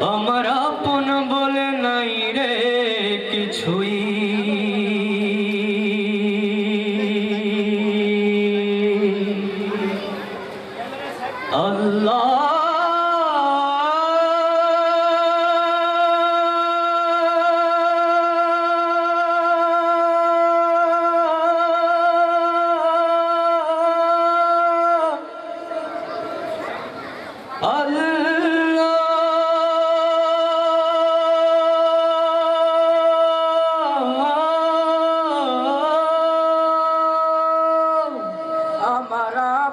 আমার আপন বলে নাই রে কিছুই। আল্লাহ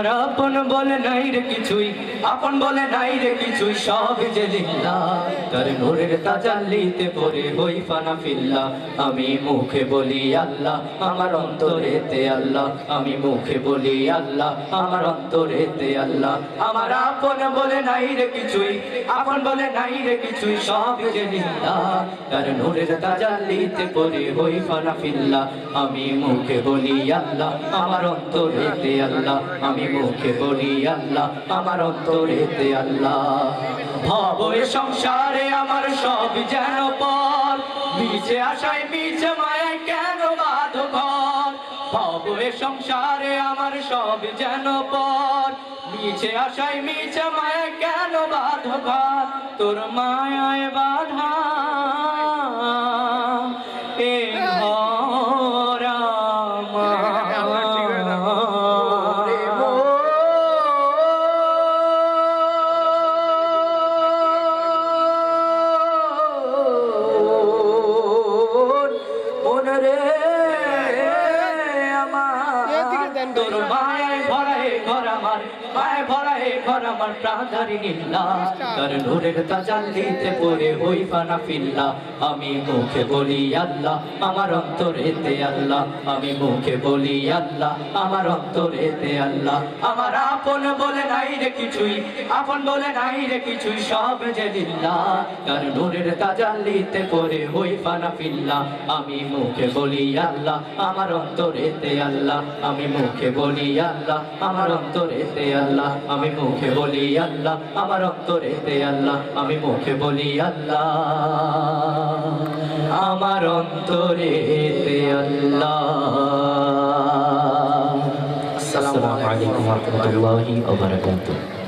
আমার আপন বলে নাই রে কিছুই। আপন বলে নাই রে কিছুই, সব যে লিল্লা। তার নূরের তাজাল্লিতে পরে হই ফানা ফিল্লা। আমি মুখে বলি আল্লাহ, আমার অন্তরেতে আল্লাহ। আমি মুখে বলি আল্লাহ, আমার অন্তরেতে আল্লাহ। আমার আপন বলে নাই রে কিছুই, আপন বলে নাই রে কিছুই, সব যে লিল্লা। তার নূরের তাজাল্লিতে পরে হই ফানা ফিল্লা। আমি মুখে বলি আল্লাহ, আমার অন্তরেতে আল্লাহ। আমি মুখে বলি আল্লাহ, আমার অন্তরেতে আল্লাহ। ভাব এ সংসারে আমার সব যেন পর। মিছে আশায়, মিছে মায়ায় কেন বাধ ঘর ভাব এ সংসারে আমার সব যেন পর। মিছে আশায়, মিছে মায়ায় কেন বাধ ঘর তোর মায়ায় বাধা। এ তোর মায়ায় ভরা হে ঘর আমার মায় ভরা হে ঘর আমার প্রাণধারী নীলা তার নূরের তাজাল্লিতে পড়ে হই ফানা ফিল্লা। আমি মুখে বলি আল্লাহ আমার অন্তরেতে আল্লাহ। আমি মুখে বলি আল্লাহ আমার অন্তরেতে আল্লাহ। আমার আপন বলে নাই রে কিছুই আপন বলে নাই রে কিছুই সব যে লিল্লা তার নূরের তাজাল্লিতে পড়ে হই ফানা ফিল্লা। আমি মুখে বলি আল্লাহ আমার অন্তরেতে আল্লাহ। আমি মুখে বলি আল্লাহ, আমার অন্তরেতে আল্লাহ। আমি মুখে বলি আল্লাহ, আমার অন্তরেতে আল্লাহ। আমি মুখে বলি আল্লাহ, আমার অন্তরেতে আল্লাহ। আসসালামু আলাইকুম ওয়া রাহমাতুল্লাহি ওয়া বারাকাতুহু।